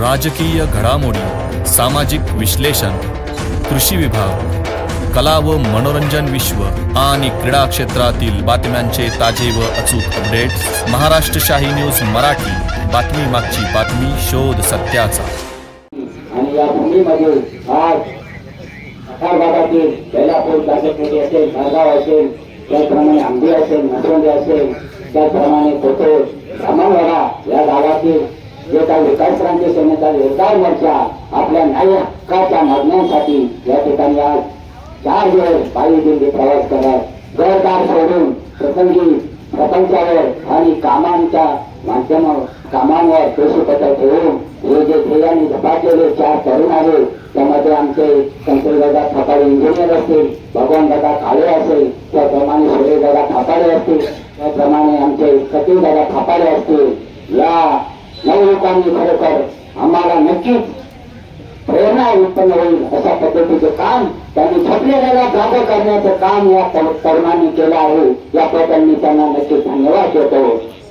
राजकीय घडामोडी सामाजिक विश्लेषण कृषी विभाग कला व मनोरंजन विश्व आणि क्रीडा क्षेत्रातील बातम्यांचे ताजे व अचूक अपडेट महाराष्ट्र शाही न्यूज मराठी बातमी मागची बातमी शोध सत्याचा. आणि या भूमीमध्ये आज सकाळ भागातील बेलापूर कागदपेटी असेल नागाव असेल त्याचप्रमाणे आंबे असेल नसवंदे असेल त्याचप्रमाणे कोथो ब्राह्मणवाडा या गावातील एका काही विकासकांचे सैन्याचा योगदान मोर्चा आपल्या न्याय हक्काच्या मागण्यांसाठी या ठिकाणी आज चार दिवस पायी दिंडी प्रवास करत घरदार सोडून प्रसंगी प्रपंचावर आणि कामांच्या माध्यम कामांवर पेशीपत्र ठेवून हे जे ध्येयाने झपाटलेले चार तरुण आहेत त्यामध्ये आमचे शंकरदादा थापाडे इंजिनियर असतील भगवान दादा काळे असेल त्याप्रमाणे सूर्यदादा थापाडे असतील त्याप्रमाणे आमचे सतीश दादा थापाडे असतील. या नवयुवकांनी खरोखर आम्हाला नक्कीच प्रेरणा उत्पन्न होईल अशा पद्धतीचं काम त्यांनी झोपलेल्याला जागा करण्याचं काम या तरुणांनी केलं आहे. या प्रकरणी त्यांना नक्कीच धन्यवाद देतो.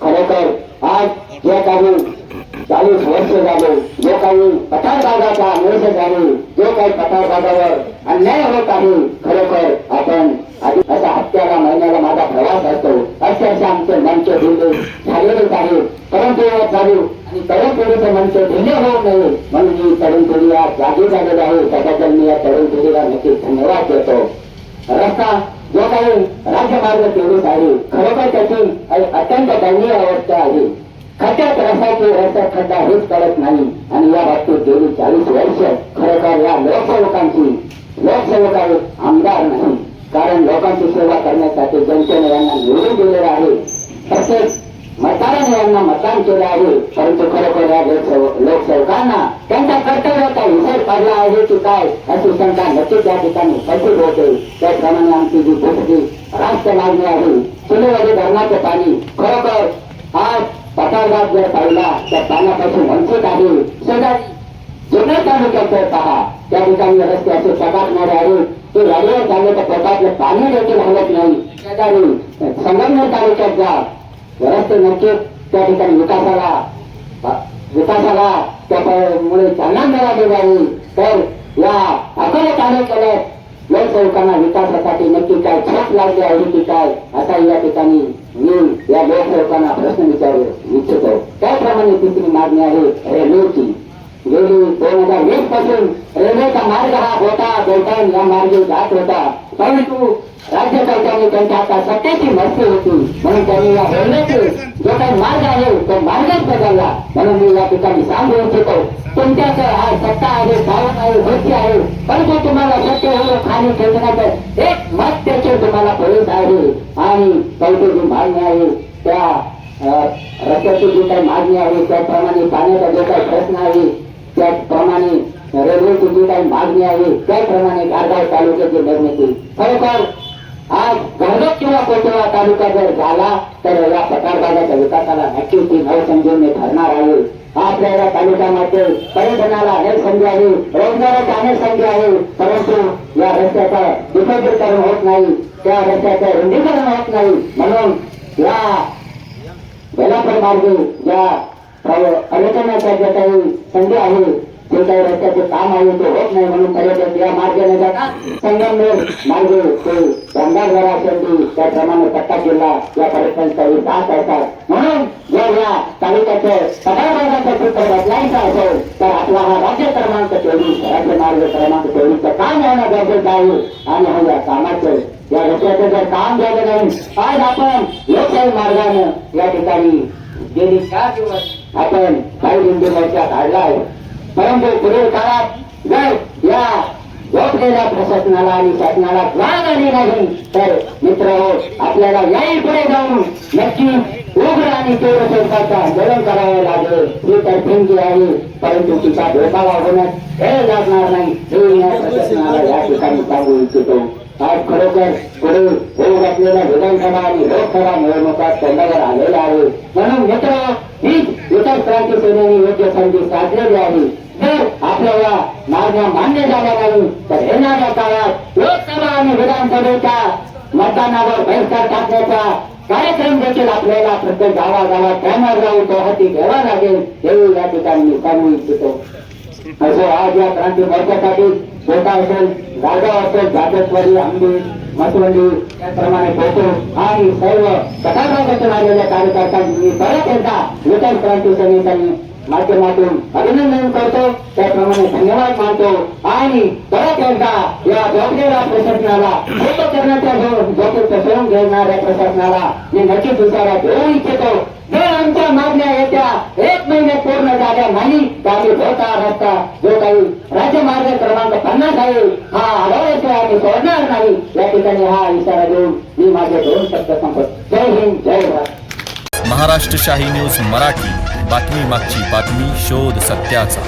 खरोखर आज जे काही चाळीस वर्ष झाले जो काही पठार भागाचा वर्ष झाले जो काही पठार भागावर अन्याय होत आहे खरोखर आपण असा हत्याला महिन्याला माझा प्रवास असतो. आमचे मंच ढिले. झालेलेच आहे. परंपरा चालू. आणि तरुण पिढीचे मंच ढिले होऊ नये म्हणून ही तरुण पिढी आज जागी झालेली आहे. त्याबद्दल मी या तरुण पिढीला नक्कीच धन्यवाद देतो. रस्ता जो काही राज्यमार्ग तेवढीच आहे. खरोखर त्याची अत्यंत दयनीय अवस्था आहे. खड्ड्यात रसाची रस्ता खड्डा हेच कळत नाही. आणि या बाबतीत गेली चाळीस वर्ष खरोखर या लोकसेवकांची लोकसेवक आहेत आमदार नाही. कारण लोकांची सेवा करण्यासाठी जनतेने यांना निवडून दिलेलं आहे. तसेच मतदाराने यांना मतदान केलं आहे. परंतु खरोखर या लोकसेवकांना त्यांच्या कर्तव्याचा विसर पडला आहे की काय अशी शंका नक्कीच त्या ठिकाणी उपस्थित होते. त्याप्रमाणे आमची जी दुसरी राष्ट्र मागणी आहे सुनेवाडी धरणाचे पाणी खरोखर आज पठारभाग जर पाहिला त्या पाण्यापासून वंचित आहे. शेजारी जुन्या तालुक्यात पहा. त्या ठिकाणी रस्त्याचे असे चकाकणारे ते गाडीवर झाले तर पोटातलं पाणी देखील हलत नाही. शेजारी संगमनेर तालुक्यात जा. रस्ते नक्कीच त्या ठिकाणी विकासाला विकासाला त्यामुळे चालना मिळाली नाही तर या अकोला तालुक्याला लोकसेवकांना विकासासाठी नक्की काय छाप लागली आहे की काय असा या ठिकाणी मी या लोकसेवकांना प्रश्न विचारू इच्छितो. त्याप्रमाणे तिसरी मागणी आहे रेल्वेची गेली दोन हजार वीसपासून रेल्वेचा मार्ग हा होता दोन या मार्गे जात होता. परंतु राज्य सरकारने त्यांच्या आता सत्तेची मस्ती होती. म्हणून त्यांनी या रेल्वेचे जो काही मार्ग आहे तो मार्गच बदलला. म्हणून मी या ठिकाणी सांगू इच्छितो तुमच्याकडे हा सत्ता आहे भावना आहे गोष्टी आहे. परंतु तुम्हाला सत्य हो खाली खेचण्याचं एक मत त्याचे तुम्हाला पोलीस आहे. आणि त्यांची जी मागणी आहे त्या रस्त्याची जी काही मागणी आहे त्याप्रमाणे पाण्याचा जो काही प्रश्न आहे त्याचप्रमाणे रेल्वेची जी काही मागणी आहे त्याप्रमाणे कारगाव तालुक्याची निर्मिती खरोखर आज घरगत किंवा कोटेवा तालुका जर झाला तर या पठार भागाच्या विकासाला नक्कीच ती नवसंजीवनी ठरणार आहे. आपल्या तालुक्यामध्ये पर्यटनाला अनेक संधी आहे रोजगाराच्या अनेक संधी आहे परंतु या रस्त्याचं विकेंद्रीकरण होत नाही त्या रस्त्याचं रुंदीकरण होत नाही. म्हणून या बेलापूर मार्गे या पर्यटनाच्या ज्या काही संधी आहे. जे काही रस्त्याचे काम आहे ते होत नाही म्हणून पर्यटक या मार्गाने जातात. संगमनेर मार्गे ते गंगाधरा संधी त्याप्रमाणे पट्टा जिल्हा या पर्यटन स्थळी जात असतात. म्हणून जर या तालुक्याचं सभाभागाचं चित्र बदलायचं असेल तर आपला हा राज्य क्रमांक चोवीस राज्य मार्ग क्रमांक चोवीसचं काम होणं गरजेचं आहे. आणि हा या कामाचं या रस्त्याचं जर काम झालं नाही आज आपण लोकशाही मार्गानं या ठिकाणी गेली चार दिवस? आपण काही हिंदू मोर्चा काढला आहे. परंतु पुढील काळात जर या झोपलेल्या प्रशासनाला आणि शासनाला जाग आली नाही तर मित्र हो आपल्याला याही पुढे जाऊन नक्की उग्र आणि तीव्र स्वरूपाचा आंदोलन करावं लागेल. ही तरफिंगी आहे परंतु तिचा धोका वागवण्यात हे लागणार नाही. हे या प्रशासनाला या ठिकाणी सांगू इच्छितो. आज खरोखर पुढे होऊ घातलेल्या विधानसभा आणि लोकसभा निवडणुका तोंडावर आलेल्या आहे म्हणून मित्र हीच क्रांती सेनेने योग्य संधी साधलेली आहे. जर आपल्याला मागण्या मान्य झाल्या नाही तर येणाऱ्या काळात लोकसभा आणि विधानसभेच्या मतदानावर बहिष्कार टाकण्याचा कार्यक्रम देखील आपल्याला प्रत्येक गावागावात कॅमेरा राहून तो हाती घ्यावा लागेल हे या ठिकाणी मी सांगू इच्छितो. असे आज या क्रांती मोर्चासाठी छोटा असेल जागा असेल जागेश्वरी आंबी मसवंडी त्याचप्रमाणे पोटो आणि सर्व सकाळपासून आलेल्या कार्यकर्त्यांनी परत एकदा नूतन क्रांती सैनिकांनी माध्यमातून अभिनंदन करतो. त्याप्रमाणे धन्यवाद मानतो. आणि परत एकदा या जबाबदाऱ्या प्रशासनाला करण्याच्या जोखीचं घेणाऱ्या प्रशासनाला मी नक्कीच इशारा देऊ इच्छितो. जर आमच्या मागण्या येत्या एक महिन्यात पूर्ण झाल्या नाही तर आम्ही होता रस्ता जो काही राज्यमार्ग क्रमांक पन्नास आहे हा आढळल्याशिवाय आम्ही सोडणार नाही. या ठिकाणी हा इशारा देऊन मी माझे दोन शब्द संपत जय हिंद जय भारत. महाराष्ट्र शाही न्यूज मराठी. बातमी मागची बातमी शोध सत्याचा.